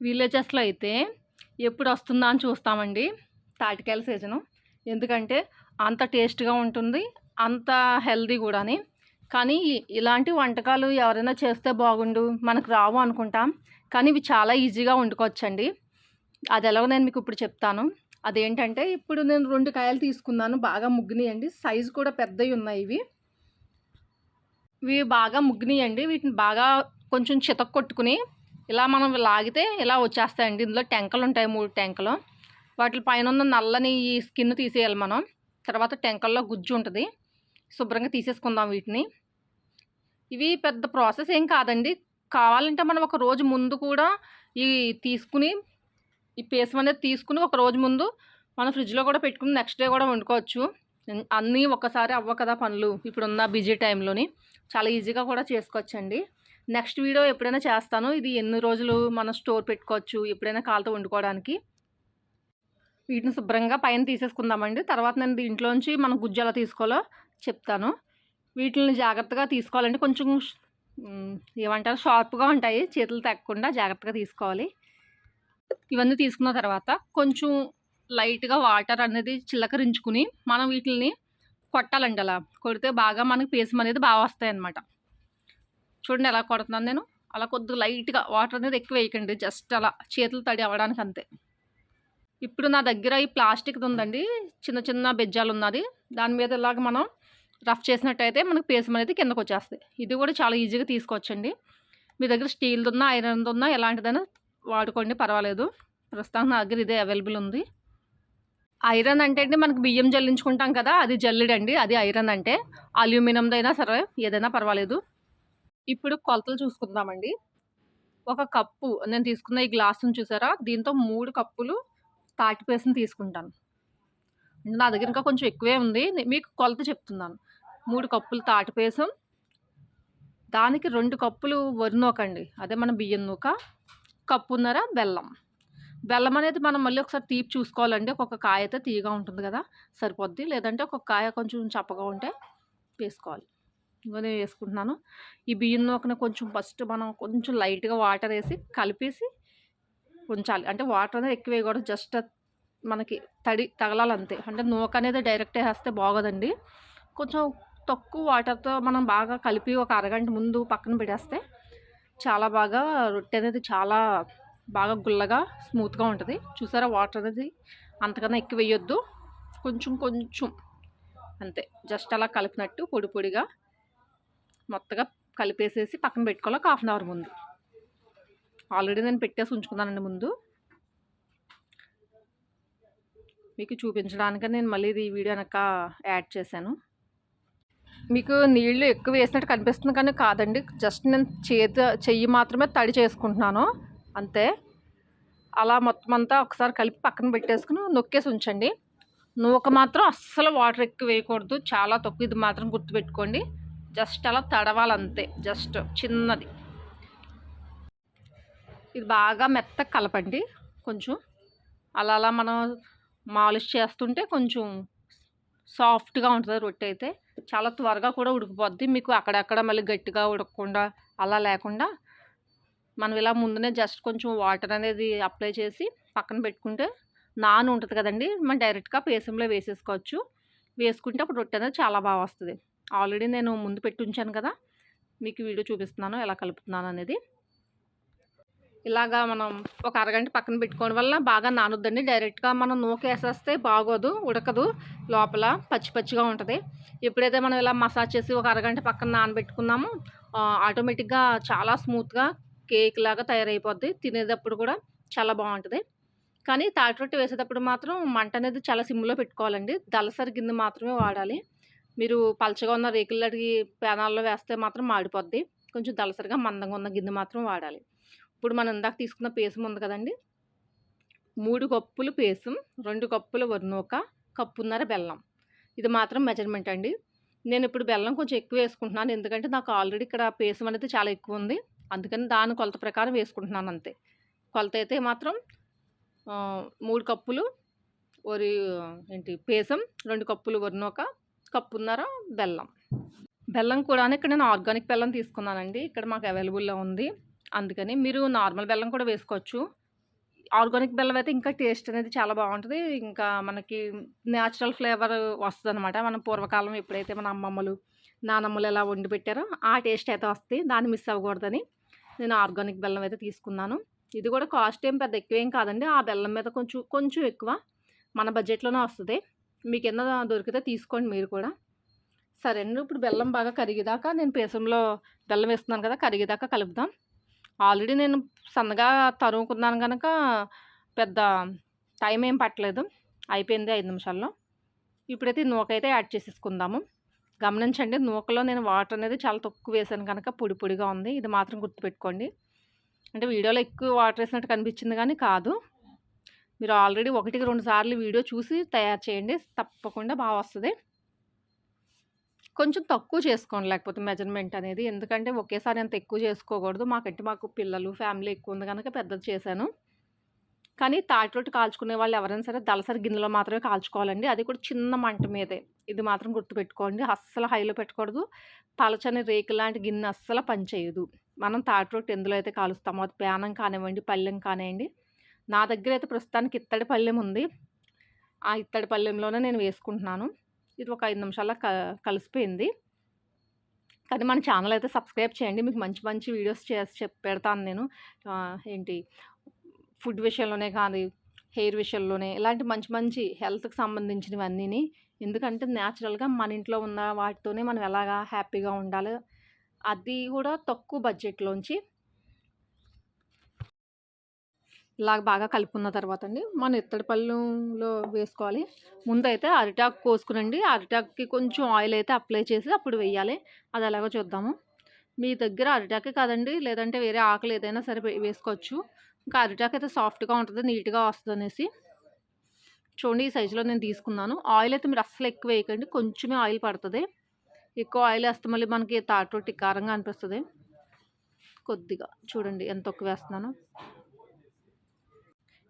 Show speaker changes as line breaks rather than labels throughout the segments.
విలేజెస్లో అయితే ఎప్పుడు వస్తుందా అని చూస్తామండి తాటికాయల సీజను. ఎందుకంటే అంత టేస్ట్గా ఉంటుంది అంత హెల్దీ కూడాని. కానీ ఇలాంటి వంటకాలు ఎవరైనా చేస్తే బాగుండు మనకు రావు అనుకుంటాం. కానీ ఇవి చాలా ఈజీగా వండుకోవచ్చండి. అది ఎలాగో నేను మీకు ఇప్పుడు చెప్తాను. అదేంటంటే ఇప్పుడు నేను రెండు కాయలు తీసుకున్నాను బాగా ముగ్గినాయండి. సైజు కూడా పెద్దవి ఉన్నాయి ఇవి. ఇవి బాగా ముగ్గినాయండి. వీటిని బాగా కొంచెం చితక్ కొట్టుకుని ఇలా మనం లాగితే ఇలా వచ్చేస్తాయండి. ఇందులో టెంకలు ఉంటాయి మూడు టెంకలు. వాటి పైన ఉన్న నల్లని ఈ స్కిన్ తీసేయాలి మనం. తర్వాత టెంకల్లో గుజ్జు ఉంటుంది. శుభ్రంగా తీసేసుకుందాం వీటిని. ఇవి పెద్ద ప్రాసెస్ ఏం కాదండి. కావాలంటే మనం ఒక రోజు ముందు కూడా ఈ తీసుకుని ఈ పేసం అనేది తీసుకుని ఒక రోజు ముందు మనం ఫ్రిడ్జ్లో కూడా పెట్టుకుని నెక్స్ట్ డే కూడా వండుకోవచ్చు. అన్నీ ఒక్కసారి అవ్వ కదా పనులు. ఇప్పుడున్న బిజీ టైంలోని. చాలా ఈజీగా కూడా చేసుకోవచ్చండి. నెక్స్ట్ వీడియో ఎప్పుడైనా చేస్తాను. ఇది ఎన్ని రోజులు మనం స్టోర్ పెట్టుకోవచ్చు ఎప్పుడైనా కాలుతో వండుకోవడానికి. వీటిని శుభ్రంగా పైన తీసేసుకుందామండి. తర్వాత నేను దీంట్లోంచి మనం గుజ్జు ఎలా తీసుకోవాలో చెప్తాను. వీటిని జాగ్రత్తగా తీసుకోవాలంటే కొంచెం ఏమంటారు షార్ప్గా ఉంటాయి. చేతులు తగ్గకుండా జాగ్రత్తగా తీసుకోవాలి. ఇవన్నీ తీసుకున్న తర్వాత కొంచెం లైట్గా వాటర్ అనేది చిల్లకరించుకుని మనం వీటిని కొట్టాలండి అలా. కొడితే బాగా మనకి పేసం అనేది బాగా వస్తాయి అన్నమాట చూడండి ఎలా కొడుతున్నాను నేను. అలా కొద్దిగా లైట్గా వాటర్ అనేది ఎక్కువ వేయకండి. జస్ట్ అలా చేతులు తడి అవ్వడానికి అంతే. ఇప్పుడు నా దగ్గర ఈ ప్లాస్టిక్ది ఉందండి. చిన్న చిన్న బెజ్జాలు ఉన్నది. దాని మీద ఇలాగ మనం రఫ్ చేసినట్టయితే మనకు పేసం అనేది కిందకు వచ్చేస్తుంది. ఇది కూడా చాలా ఈజీగా తీసుకోవచ్చండి. మీ దగ్గర స్టీల్ది ఉన్నా ఐరన్ది ఉన్నా ఎలాంటిదైనా వాడుకోండి పర్వాలేదు. ప్రస్తుతానికి నా దగ్గర ఇదే అవైలబుల్ ఉంది. ఐరన్ అంటే అండి మనకు బియ్యం జల్లించుకుంటాం కదా అది జల్లిడండి. అది ఐరన్ అంటే. అల్యూమినియందైనా సరే ఏదైనా పర్వాలేదు. ఇప్పుడు కొలతలు చూసుకుందామండి. ఒక కప్పు నేను తీసుకున్న ఈ గ్లాసును చూసారా? దీంతో మూడు కప్పులు తాటి పేస్ట్ని తీసుకుంటాను. నా దగ్గర ఇంకా కొంచెం ఎక్కువే ఉంది. మీకు కొలత చెప్తున్నాను. మూడు కప్పులు తాటి పేసం దానికి రెండు కప్పులు వరి నూకండి. అదే మన బియ్యం నూక. కప్పున్నర బెల్లం. బెల్లం అనేది మనం మళ్ళీ ఒకసారి తీపి చూసుకోవాలండి. ఒక్కొక్క కాయ అయితే తీయగా ఉంటుంది కదా సరిపోద్ది. లేదంటే ఒక్కొక్క కాయ కొంచెం చప్పగా ఉంటే వేసుకోవాలి. ఇంకో నేను వేసుకుంటున్నాను. ఈ బియ్యం కొంచెం ఫస్ట్ మనం కొంచెం లైట్గా వాటర్ వేసి కలిపేసి ఉంచాలి. అంటే వాటర్ అనేది ఎక్కువ వేయకూడదు. జస్ట్ మనకి తడి తగలాలంతే. అంటే నూక అనేది డైరెక్ట్ వేస్తే బాగోదండి. కొంచెం తక్కువ వాటర్తో మనం బాగా కలిపి ఒక అరగంట ముందు పక్కన పెట్టేస్తే చాలా బాగా రొట్టె అనేది చాలా బాగా గుల్లగా స్మూత్గా ఉంటుంది. చూసారా? వాటర్ అనేది అంతకన్నా ఎక్కువ వేయొద్దు. కొంచెం కొంచెం అంతే. జస్ట్ అలా కలిపినట్టు పొడి పొడిగా మొత్తగా కలిపేసేసి పక్కన పెట్టుకోవాలి. హాఫ్ అన్ అవర్ ముందు. ఆల్రెడీ నేను పెట్టేసి ఉంచుకున్నానండి ముందు. మీకు చూపించడానికి నేను మళ్ళీ ఇది వీడియో వెనక యాడ్ చేశాను. మీకు నీళ్ళు ఎక్కువ వేసినట్టు కనిపిస్తుంది కానీ కాదండి. జస్ట్ నేను చేతి చెయ్యి మాత్రమే తడి చేసుకుంటున్నాను. అంతే. అలా మొత్తం అంతా ఒకసారి కలిపి పక్కన పెట్టేసుకుని నొక్కేసి ఉంచండి. నూక మాత్రం అస్సలు వాటర్ ఎక్కువ వేయకూడదు. చాలా తక్కువ. ఇది మాత్రం గుర్తుపెట్టుకోండి. జస్ట్ అలా తడవాలంతే జస్ట్ చిన్నది. ఇది బాగా మెత్తగా కలపండి కొంచెం. అలా అలా మనం మాలిష్ చేస్తుంటే కొంచెం సాఫ్ట్గా ఉంటుంది రొట్టె అయితే. చాలా త్వరగా కూడా ఉడికిపోద్ది. మీకు అక్కడక్కడ మళ్ళీ గట్టిగా ఉడకకుండా అలా లేకుండా మనం ఇలా ముందునే జస్ట్ కొంచెం వాటర్ అనేది అప్లై చేసి పక్కన పెట్టుకుంటే నాన్ ఉంటుంది కదండి మనం డైరెక్ట్గా పేసంలో వేసేసుకోవచ్చు. వేసుకుంటే అప్పుడు రొట్టె అనేది చాలా బాగా వస్తుంది. ఆల్రెడీ నేను ముందు పెట్టి ఉంచాను కదా మీకు వీడియో చూపిస్తున్నాను ఎలా కలుపుతున్నాను అనేది. ఇలాగా మనం ఒక అరగంట పక్కన పెట్టుకోవడం వల్ల బాగా నానుద్దండి. డైరెక్ట్గా మనం నూకేసేస్తే బాగోదు ఉడకదు లోపల పచ్చి పచ్చిగా ఉంటుంది. ఎప్పుడైతే మనం ఇలా మసాజ్ చేసి ఒక అరగంట పక్కన నానబెట్టుకున్నామో ఆటోమేటిక్గా చాలా స్మూత్గా కేక్ లాగా తయారైపోద్ది. తినేటప్పుడు కూడా చాలా బాగుంటుంది. కానీ తాటి రొట్టె వేసేటప్పుడు మాత్రం మంట అనేది చాలా సిమ్లో పెట్టుకోవాలండి. దళసరి గిన్నె మాత్రమే వాడాలి. మీరు పలచగా ఉన్న రేకులకి పేనాల్లో వేస్తే మాత్రం మాడిపోద్ది. కొంచెం దళసరిగా మందంగా ఉన్న గిన్నె మాత్రం వాడాలి. ఇప్పుడు మనం ఇందాక తీసుకున్న పేసం ఉంది కదండి? మూడు కప్పులు పేసం రెండు కప్పులు వరినూక కప్పున్నర బెల్లం. ఇది మాత్రం మెజర్మెంట్ అండి. నేను ఇప్పుడు బెల్లం కొంచెం ఎక్కువ వేసుకుంటున్నాను. ఎందుకంటే నాకు ఆల్రెడీ ఇక్కడ పేసం అనేది చాలా ఎక్కువ ఉంది. అందుకని దాని కొలత ప్రకారం వేసుకుంటున్నాను అంతే. కొలత అయితే మాత్రం మూడు కప్పులు వరి ఏంటి పేసం రెండు కప్పులు వరినూక కప్పున్నర బెల్లం. బెల్లం కూడా ఇక్కడ నేను ఆర్గానిక్ బెల్లం తీసుకున్నానండి. ఇక్కడ మాకు అవైలబుల్లో ఉంది. అందుకని మీరు నార్మల్ బెల్లం కూడా వేసుకోవచ్చు. ఆర్గానిక్ బెల్లం అయితే ఇంకా టేస్ట్ అనేది చాలా బాగుంటుంది. ఇంకా మనకి న్యాచురల్ ఫ్లేవర్ వస్తుంది అనమాట మనం పూర్వకాలం ఎప్పుడైతే మన అమ్మమ్మలు నానమ్మలు ఎలా వండి పెట్టారో ఆ టేస్ట్ అయితే వస్తుంది దాన్ని మిస్ అవ్వకూడదని నేను ఆర్గానిక్ బెల్లం అయితే తీసుకున్నాను. ఇది కూడా కాస్ట్ ఏం పెద్ద ఎక్కువేం కాదండి. ఆ బెల్లం మీద కొంచెం కొంచెం ఎక్కువ మన బడ్జెట్లోనే వస్తుంది. మీకు ఎన్న దొరికితే తీసుకోండి మీరు కూడా. సరే అండి ఇప్పుడు బెల్లం బాగా కరిగేదాకా నేను పేసంలో బెల్లం వేస్తున్నాను కదా కరిగేదాకా కలుపుదాం. ఆల్రెడీ నేను సన్నగా తరుముకున్నాను కనుక పెద్ద టైం ఏం పట్టలేదు. అయిపోయింది ఐదు నిమిషాల్లో. ఇప్పుడైతే నూకైతే యాడ్ చేసేసుకుందాము. గమనించండి నూకలో నేను వాటర్ అనేది చాలా తక్కువ వేసాను కనుక పొడి పొడిగా ఉంది. ఇది మాత్రం గుర్తుపెట్టుకోండి. అంటే వీడియోలో ఎక్కువ వాటర్ వేసినట్టు కనిపించింది కానీ కాదు. మీరు ఆల్రెడీ ఒకటికి రెండు సార్లు వీడియో చూసి తయారు చేయండి. తప్పకుండా బాగా వస్తుంది. కొంచెం తక్కువ చేసుకోండి. లేకపోతే మెజర్మెంట్ అనేది. ఎందుకంటే ఒకేసారి అంత ఎక్కువ చేసుకోకూడదు. మాకంటే మాకు పిల్లలు ఫ్యామిలీ ఎక్కువ ఉంది కనుక పెద్దది చేశాను. కానీ తాటి రొట్టె కాల్చుకునే వాళ్ళు ఎవరైనా సరే దళసరి గిన్నెలో మాత్రమే కాల్చుకోవాలండి. అది కూడా చిన్న మంట మీదే. ఇది మాత్రం గుర్తుపెట్టుకోండి. అస్సలు హైలో పెట్టకూడదు. పలచని రేకు లాంటి గిన్నె అస్సలు పనిచేయదు. మనం తాటి రొట్టె ఎందులో అయితే కాలుస్తామో అది ప్యానం కానివ్వండి పళ్ళెం కానివ్వండి నా దగ్గర అయితే ప్రస్తుతానికి ఇత్తడి పళ్ళెం ఉంది. ఆ ఇత్తడి పళ్ళెంలోనే నేను వేసుకుంటున్నాను. ఇది ఒక ఐదు నిమిషాల్లో క కలిసిపోయింది. కానీ మన ఛానల్ అయితే సబ్స్క్రైబ్ చేయండి. మీకు మంచి మంచి వీడియోస్ చేసి పెడతాను నేను. ఏంటి? ఫుడ్ విషయంలోనే కానీ హెయిర్ విషయంలోనే ఇలాంటి మంచి మంచి హెల్త్కి సంబంధించినవన్నీ ఎందుకంటే న్యాచురల్గా మన ఇంట్లో ఉన్న వాటితోనే మనం ఎలాగా హ్యాపీగా ఉండాలి అది కూడా తక్కువ బడ్జెట్లోంచి ఇలాగ బాగా కలుపుకున్న తర్వాత అండి మనం ఇత్తడి పళ్ళులో వేసుకోవాలి. ముందైతే అరిటాకు కోసుకునండి. అరిటాకుకి కొంచెం ఆయిల్ అయితే అప్లై చేసి అప్పుడు వేయాలి. అది ఎలాగో చూద్దాము. మీ దగ్గర అరిటాకే కాదండి లేదంటే వేరే ఆకులు ఏదైనా సరే వేసుకోవచ్చు. ఇంకా అరిటాకు అయితే సాఫ్ట్గా ఉంటుంది నీట్గా వస్తుంది అనేసి. చూడండి ఈ సైజులో నేను తీసుకున్నాను. ఆయిల్ అయితే మీరు అస్సలు ఎక్కువ వేయకండి కొంచెమే ఆయిల్ పడుతుంది. ఎక్కువ ఆయిల్ వేస్తే మళ్ళీ మనకి తాటు కారంగా అనిపిస్తుంది. కొద్దిగా చూడండి ఎంత ఎక్కువ వేస్తున్నాను.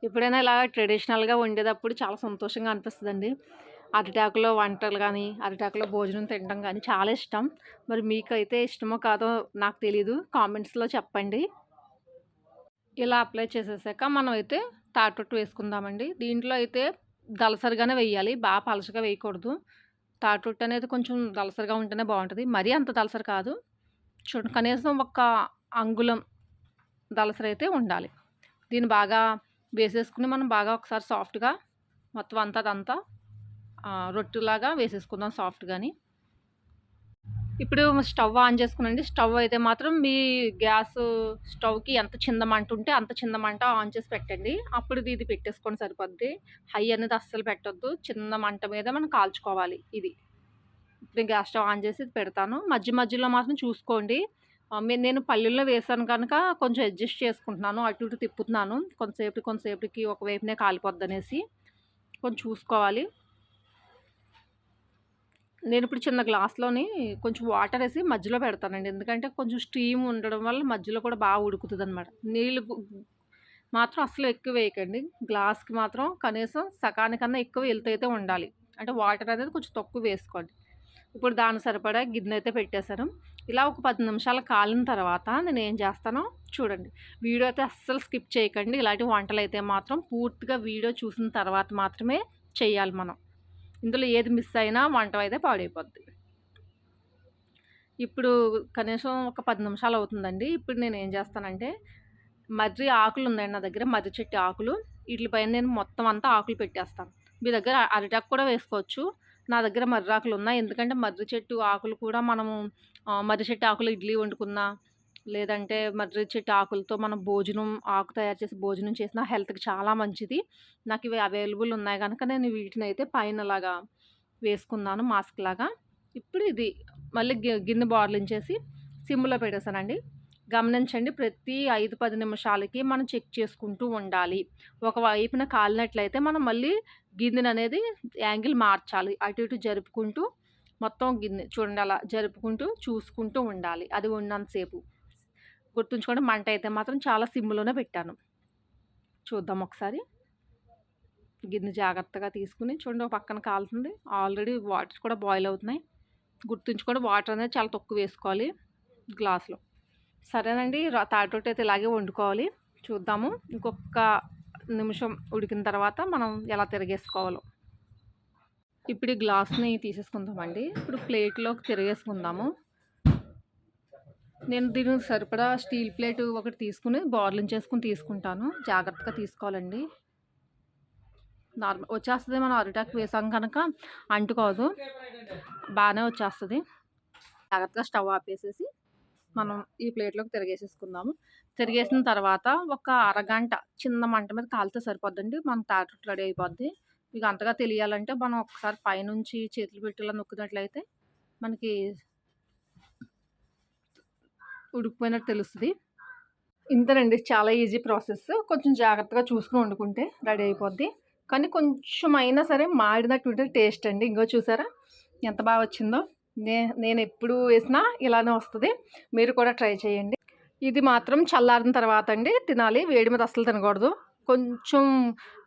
ఎప్పుడైనా ఇలా ట్రెడిషనల్గా వండేటప్పుడు చాలా సంతోషంగా అనిపిస్తుందండి. అరిటాకులో వంటలు కానీ అరిటాకులో భోజనం తినడం కానీ చాలా ఇష్టం. మరి మీకైతే ఇష్టమో కాదో నాకు తెలీదు. కామెంట్స్లో చెప్పండి. ఇలా అప్లై చేసేసాక మనం అయితే తాటొట్టు వేసుకుందామండి. దీంట్లో అయితే దలసరిగానే వేయాలి. బాగా పలసగా వేయకూడదు. తాటొట్టు అనేది కొంచెం దలసరిగా ఉంటేనే బాగుంటుంది. మరీ అంత దలసరి కాదు. చూడండి కనీసం ఒక అంగుళం దలసరి అయితే ఉండాలి. దీన్ని బాగా వేసేసుకుని మనం బాగా ఒకసారి సాఫ్ట్గా మొత్తం అంతా అదంతా రొట్టెలాగా వేసేసుకుందాం సాఫ్ట్గాని. ఇప్పుడు స్టవ్ ఆన్ చేసుకునండి. స్టవ్ అయితే మాత్రం మీ గ్యాస్ స్టవ్కి ఎంత చిన్న మంట ఉంటే అంత చిన్న మంట ఆన్ చేసి పెట్టండి. అప్పుడు ఇది పెట్టేసుకొని సరిపోద్ది. హై అనేది అస్సలు పెట్టొద్దు. చిన్న మంట మీద మనం కాల్చుకోవాలి ఇది. ఇప్పుడు గ్యాస్ స్టవ్ ఆన్ చేసి పెడతాను. మధ్య మధ్యలో మాత్రం చూసుకోండి. నేను పల్లెల్లో వేసాను కనుక కొంచెం అడ్జస్ట్ చేసుకుంటున్నాను అటు ఇటు తిప్పుతున్నాను. కొంతసేపు కొంతసేపటికి ఒకవైపునే కాలిపోద్ది అనేసి కొంచెం చూసుకోవాలి. నేను ఇప్పుడు చిన్న గ్లాస్లోని కొంచెం వాటర్ వేసి మధ్యలో పెడతానండి. ఎందుకంటే కొంచెం స్టీమ్ ఉండడం వల్ల మధ్యలో కూడా బాగా ఉడుకుతుంది అనమాట నీళ్ళు మాత్రం అసలు ఎక్కువ వేయకండి. గ్లాస్కి మాత్రం కనీసం సకానికన్నా ఎక్కువ వెళ్తైతే ఉండాలి. అంటే వాటర్ అనేది కొంచెం తక్కువ వేసుకోండి. ఇప్పుడు దాని సరిపడా గిన్నె అయితే పెట్టేశాను. ఇలా ఒక పది నిమిషాలు కాలిన తర్వాత నేను ఏం చేస్తానో చూడండి. వీడియో అయితే అస్సలు స్కిప్ చేయకండి. ఇలాంటి వంటలు అయితే మాత్రం పూర్తిగా వీడియో చూసిన తర్వాత మాత్రమే చేయాలి మనం. ఇందులో ఏది మిస్ అయినా వంట అయితే పాడైపోద్ది. ఇప్పుడు కనీసం ఒక పది నిమిషాలు అవుతుందండి. ఇప్పుడు నేను ఏం చేస్తానంటే మర్రి ఆకులు ఉన్నాయండి నా దగ్గర మర్రి చెట్టు ఆకులు. వీటిపైన నేను మొత్తం అంతా ఆకులు పెట్టేస్తాను. మీ దగ్గర అరిటాకు కూడా వేసుకోవచ్చు. నా దగ్గర మర్రి ఆకులు ఉన్నాయి. ఎందుకంటే మర్రి చెట్టు ఆకులు కూడా మనము మర్రి చెట్టు ఆకులు ఇడ్లీ వండుకున్నా లేదంటే మర్రి చెట్టు ఆకులతో మనం భోజనం ఆకు తయారు చేసి భోజనం చేసిన హెల్త్కి చాలా మంచిది. నాకు ఇవి అవైలబుల్ ఉన్నాయి కనుక నేను వీటిని అయితే పైన లాగా వేసుకున్నాను మాస్క్ లాగా. ఇప్పుడు ఇది మళ్ళీ గిన్నె బార్లించేసి సిమ్లో పెట్టేసానండి. గమనించండి ప్రతి ఐదు పది నిమిషాలకి మనం చెక్ చేసుకుంటూ ఉండాలి. ఒకవైపున కాలినట్లయితే మనం మళ్ళీ గిన్నెను అనేది యాంగిల్ మార్చాలి. అటు ఇటు జరుపుకుంటూ మొత్తం గిన్నె చూడండి అలా జరుపుకుంటూ చూసుకుంటూ ఉండాలి. అది ఉన్నంతసేపు గుర్తుంచుకోండి మంట అయితే మాత్రం చాలా సిమ్లోనే పెట్టాను. చూద్దాం ఒకసారి. గిన్నె జాగ్రత్తగా తీసుకుని చూడండి ఒక పక్కన కాలుతుంది. ఆల్రెడీ వాటర్ కూడా బాయిల్ అవుతున్నాయి. గుర్తుంచుకోండి వాటర్ అనేది చాలా తక్కువ వేసుకోవాలి గ్లాస్లో. సరేనండి తాటి అయితే ఇలాగే వండుకోవాలి. చూద్దాము. ఇంకొక నిమిషం ఉడికిన తర్వాత మనం ఎలా తిరిగేసుకోవాలో. ఇప్పుడు ఈ గ్లాస్ని తీసేసుకుందామండి. ఇప్పుడు ప్లేట్లోకి తిరిగేసుకుందాము. నేను దీనికి సరిపడా స్టీల్ ప్లేట్ ఒకటి తీసుకుని చేసుకుని తీసుకుంటాను. జాగ్రత్తగా తీసుకోవాలండి. నార్మల్ వచ్చేస్తుంది మనం అరిటాకు వేసాం కనుక అంటుకోదు. బాగానే వచ్చేస్తుంది. జాగ్రత్తగా స్టవ్ ఆపేసేసి మనం ఈ ప్లేట్లోకి తిరిగేసేసుకుందాము. తిరిగేసిన తర్వాత ఒక అరగంట చిన్న మంట మీద కాలితే సరిపోద్దండి. మన తాట రెడీ అయిపోద్ది. మీకు అంతగా తెలియాలంటే మనం ఒకసారి పైనుంచి చేతులు పెట్టేలా నొక్కినట్లయితే మనకి ఉడికిపోయినట్టు తెలుస్తుంది. ఇంతేనండి చాలా ఈజీ ప్రాసెస్. కొంచెం జాగ్రత్తగా చూసుకుని వండుకుంటే రెడీ అయిపోద్ది. కానీ కొంచెం అయినా సరే మాడినటువంటి టేస్ట్ అండి. ఇంకో చూసారా? ఎంత బాగా వచ్చిందో. నే నేను ఎప్పుడు వేసినా ఇలానే వస్తుంది. మీరు కూడా ట్రై చేయండి. ఇది మాత్రం చల్లారిన తర్వాత అండి తినాలి. వేడి మీద అసలు తినకూడదు. కొంచెం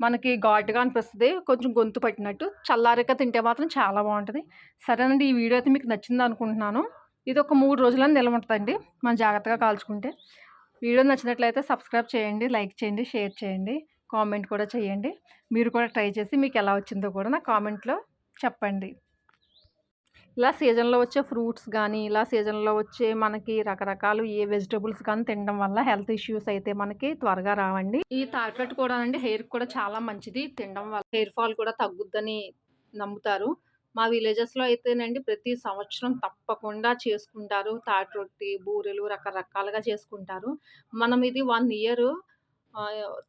మనకి ఘాటుగా అనిపిస్తుంది. కొంచెం గొంతు పట్టినట్టు చల్లారిక తింటే మాత్రం చాలా బాగుంటుంది. సరేనండి ఈ వీడియో అయితే మీకు నచ్చింది అనుకుంటున్నాను. ఇది ఒక మూడు రోజులని నిల్వ ఉంటుందండి మనం జాగ్రత్తగా కాల్చుకుంటే. వీడియో నచ్చినట్లయితే సబ్స్క్రైబ్ చేయండి లైక్ చేయండి షేర్ చేయండి కామెంట్ కూడా చేయండి. మీరు కూడా ట్రై చేసి మీకు ఎలా వచ్చిందో కూడా నా కామెంట్లో చెప్పండి. ఇలా సీజన్లో వచ్చే ఫ్రూట్స్ కానీ ఇలా సీజన్లో వచ్చే మనకి రకరకాలు ఏ వెజిటబుల్స్ కానీ తినడం వల్ల హెల్త్ ఇష్యూస్ అయితే మనకి త్వరగా రావండి. ఈ తాటిపెట్టు కూడా అండి హెయిర్ కూడా చాలా మంచిది. తినడం వల్ల హెయిర్ ఫాల్ కూడా తగ్గుద్దని నమ్ముతారు. మా విలేజెస్లో అయితేనండి ప్రతి సంవత్సరం తప్పకుండా చేసుకుంటారు. తాటి రొట్టి బూరెలు రకరకాలుగా చేసుకుంటారు. మనం ఇది వన్ ఇయర్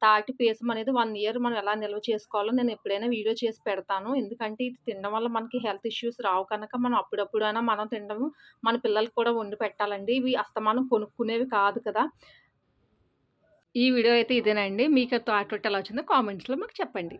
తాటి పీసం అనేది వన్ ఇయర్ మనం ఎలా నిల్వ చేసుకోవాలో నేను ఎప్పుడైనా వీడియో చేసి పెడతాను. ఎందుకంటే ఇది తినడం వల్ల మనకి హెల్త్ ఇష్యూస్ రావు కనుక మనం అప్పుడప్పుడైనా మనం తినడం మన పిల్లలకి కూడా వండి పెట్టాలండి. ఇవి అస్తమానం కొనుక్కునేవి కాదు కదా. ఈ వీడియో అయితే ఇదేనండి. మీకు తాటి ఎలా వచ్చిందో కామెంట్స్లో మాకు చెప్పండి.